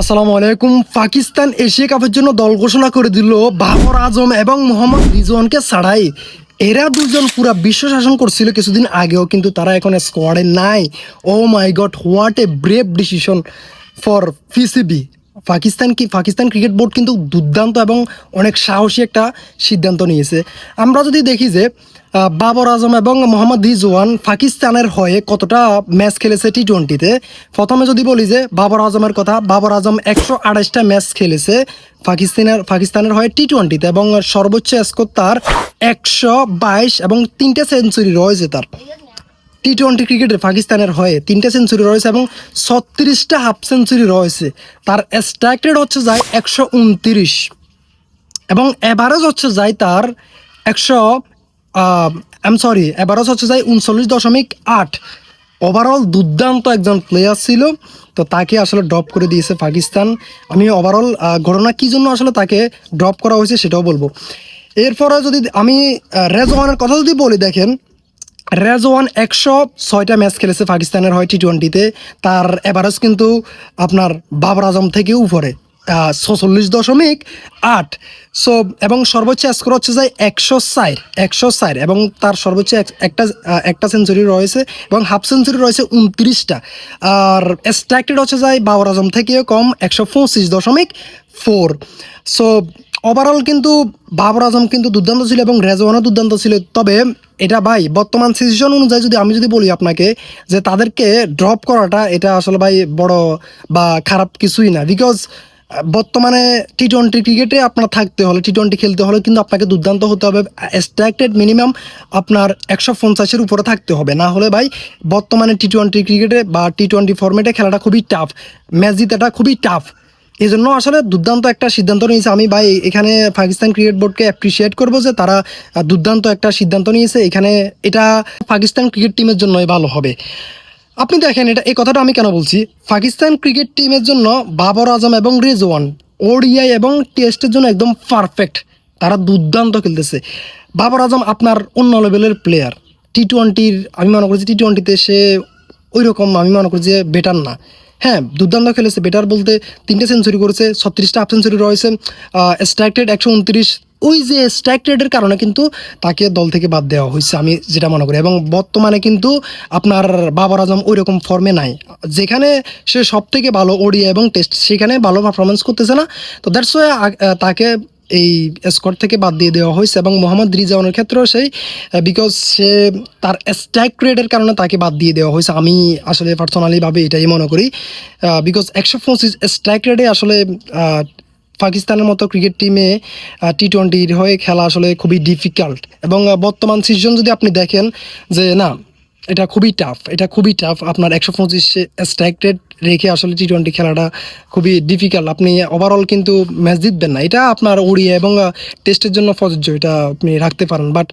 আসসালামু আলাইকুম। পাকিস্তান এশিয়া কাপের জন্য দল ঘোষণা করে দিল বাবর আজম এবং মোহাম্মদ রিজওয়ানকে ছাড়াই। এরা দুজন পুরা বিশ্ব শাসন করছিল কিছুদিন আগেও, কিন্তু তারা এখন স্কোয়াডে নাই। ও my god what a brave decision for PCB Pakistan কি, পাকিস্তান ক্রিকেট বোর্ড কিন্তু দুর্দান্ত এবং অনেক সাহসী একটা সিদ্ধান্ত নিয়েছে। আমরা যদি দেখি যে বাবর আজম এবং মোহাম্মদ রিজওয়ান পাকিস্তানের হয়ে কতটা ম্যাচ খেলেছে টি টোয়েন্টিতে প্রথমে যদি বলি যে, বাবর আজমের কথা, বাবর আজম একশো আঠাশটা ম্যাচ খেলেছে পাকিস্তানের পাকিস্তানের হয়ে টি টোয়েন্টিতে এবং সর্বোচ্চ স্কোর তার একশো বাইশ এবং তিনটে সেঞ্চুরি রয়েছে তার। টি টোয়েন্টি ক্রিকেটে পাকিস্তানের হয়ে তিনটে সেঞ্চুরি রয়েছে এবং ছত্রিশটা হাফ সেঞ্চুরি রয়েছে। তার স্ট্রাইক রেট হচ্ছে যায় একশো উনত্রিশ। এবং অ্যাভারেজ হচ্ছে যায় তার একশো আম সরি অ্যাভারেজ হচ্ছে যায় উনচল্লিশ দশমিক আট। ওভারঅল দুর্দান্ত একজন প্লেয়ার ছিল, তো তাকে আসলে ড্রপ করে দিয়েছে পাকিস্তান। আমি ওভারঅল ঘটনা কী জন্য আসলে তাকে ড্রপ করা হয়েছে সেটাও বলব। এরপরে যদি আমি রেজওয়ানের কথা যদি বলি, দেখেন রেজওয়ান একশো ছয়টা ম্যাচ খেলেছে পাকিস্তানের হয় টি টোয়েন্টিতে তার এভারেজ কিন্তু আপনার বাবর আজম থেকে উপরে। ছচল্লিশ দশমিক আট। সো এবং সর্বোচ্চ স্কোর হচ্ছে যায় একশো সাইর একশো সাইর এবং তার সর্বোচ্চ একটা একটা সেঞ্চুরি রয়েছে এবং হাফ সেঞ্চুরি রয়েছে উনত্রিশটা। আর স্ট্রাইক হচ্ছে যায় বাবর আজম থেকেও কম, একশো পঁচিশ দশমিক ফোর সো ওভারঅল কিন্তু বাবর আজম কিন্তু দুর্দান্ত ছিল এবং রেজওয়ানও দুর্দান্ত ছিল। তবে এটা ভাই, বর্তমান সিচুয়েশন অনুযায়ী যদি আমি যদি বলি আপনাকে যে তাদেরকে ড্রপ করাটা এটা আসলে ভাই বড় বা খারাপ কিছুই না। বিকজ বর্তমানে টি টোয়েন্টি ক্রিকেটে আপনার থাকতে হলে টি টোয়েন্টি খেলতে হলে কিন্তু আপনাকে দুর্দান্ত হতে হবে। স্ট্রাইকটেড মিনিমাম আপনার একশো পঞ্চাশের উপরে থাকতে হবে। না হলে ভাই, বর্তমানে টি টোয়েন্টি ক্রিকেটে বা টি টোয়েন্টি ফর্মেটে খেলাটা খুবই টাফ ম্যাচ জিতাটা খুবই টাফ এই জন্য আসলে দুর্দান্ত একটা সিদ্ধান্ত নিয়েছে। আমি ভাই, এখানে পাকিস্তান ক্রিকেট বোর্ডকে অ্যাপ্রিসিয়েট করব যে তারা দুর্দান্ত একটা সিদ্ধান্ত নিয়েছে। এখানে এটা পাকিস্তান ক্রিকেট টিমের জন্যই ভালো হবে। আপনি দেখেন এটা এই কথাটা আমি কেন বলছি? পাকিস্তান ক্রিকেট টিমের জন্য বাবর আজম এবং রেজওয়ান, ওডিআই এবং টেস্টের জন্য একদম পারফেক্ট তারা দুর্দান্ত খেলতেছে। বাবর আজম আপনার অন্য লেভেলের প্লেয়ার টি টোয়েন্টির আমি মনে করছি টি টোয়েন্টিতে সে ওই রকম আমি মনে করি যে বেটার না। হ্যাঁ দুর্দান্ত খেলেছে। বেটার বলতে তিনটে সেঞ্চুরি করেছে, ছত্রিশটা হাফ সেঞ্চুরি রয়েছে। স্ট্রাইক একশো উনত্রিশ ওই যে স্ট্রাইক রেটের কারণে কিন্তু তাকে দল থেকে বাদ দেওয়া হয়েছে, আমি যেটা মনে করি। এবং বর্তমানে কিন্তু আপনার বাবর আজম ওই রকম ফর্মে নাই। যেখানে সে সব থেকে ভালো ওডিয়া এবং টেস্ট সেখানে ভালো পারফরমেন্স করতেছে না। তো দ্যাটস ওয়াই তাকে এই স্কোয়াড থেকে বাদ দিয়ে দেওয়া হয়েছে। এবং মোহাম্মদ রিজাউনের ক্ষেত্রেও সেই বিকজ সে তার স্ট্রাইক রেটের কারণে তাকে বাদ দিয়ে দেওয়া হয়েছে। আমি আসলে পার্সোনালিভাবে এটাই মনে করি। বিকজ একশো পঁচিশ স্ট্রাইক রেটে আসলে পাকিস্তানের মতো ক্রিকেট টিমে টি টোয়েন্টির হয়ে খেলা আসলে খুবই ডিফিকাল্ট এবং বর্তমান সিজন যদি আপনি দেখেন যে, না, এটা খুবই টাফ এটা খুবই টাফ আপনার একশো পঁচিশ স্ট্রাইক রেট রেখে আসলে টি টোয়েন্টি খেলাটা খুবই ডিফিকাল্ট আপনি ওভারঅল কিন্তু ম্যাচ জিতবেন না। এটা আপনার ওড়িয়া এবং টেস্টের জন্য প্রযোজ্য, এটা আপনি রাখতে পারেন। বাট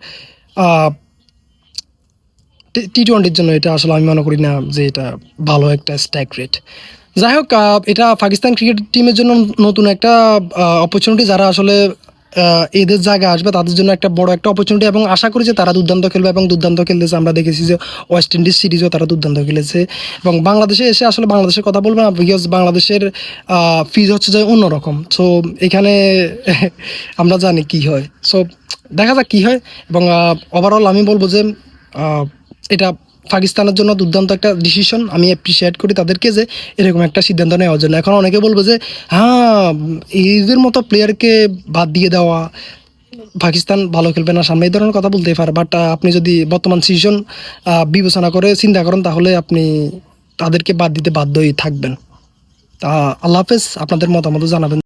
টি টোয়েন্টির জন্য এটা আসলে আমি মনে করি না যে এটা ভালো একটা স্ট্রাইক রেট যাই হোক এটা পাকিস্তান ক্রিকেট টিমের জন্য নতুন একটা অপরচুনিটি যারা আসলে এদের জায়গায় আসবে, তাদের জন্য একটা বড় একটা অপরচুনিটি এবং আশা করি যে তারা দুর্দান্ত খেলবে এবং দুর্দান্ত খেলতেছে আমরা দেখেছি যে ওয়েস্ট ইন্ডিজ সিরিজও তারা দুর্দান্ত খেলেছে। এবং বাংলাদেশে এসে আসলে বাংলাদেশের কথা বলব না বিকজ বাংলাদেশের ফিজ হচ্ছে যে অন্যরকম। সো এখানে আমরা জানি কি হয়। সো দেখা যাক কী হয় এবং ওভারঅল আমি বলব যে এটা পাকিস্তানের জন্য দুর্দান্ত একটা ডিসিশন আমি অ্যাপ্রিসিয়েট করি তাদেরকে যে এরকম একটা সিদ্ধান্ত নেওয়ার জন্য। এখন অনেকে বলবে যে হ্যাঁ এদের মতো প্লেয়ারকে বাদ দিয়ে দেওয়া, পাকিস্তান ভালো খেলবে না। সামনে এই ধরনের কথা বলতেই পারে। বাট আপনি যদি বর্তমান সিজন বিবেচনা করে চিন্তা করেন, তাহলে আপনি তাদেরকে বাদ দিতে বাধ্যই থাকবেন। তা, আল্লাহ হাফেজ, আপনাদের মতামত জানাবেন।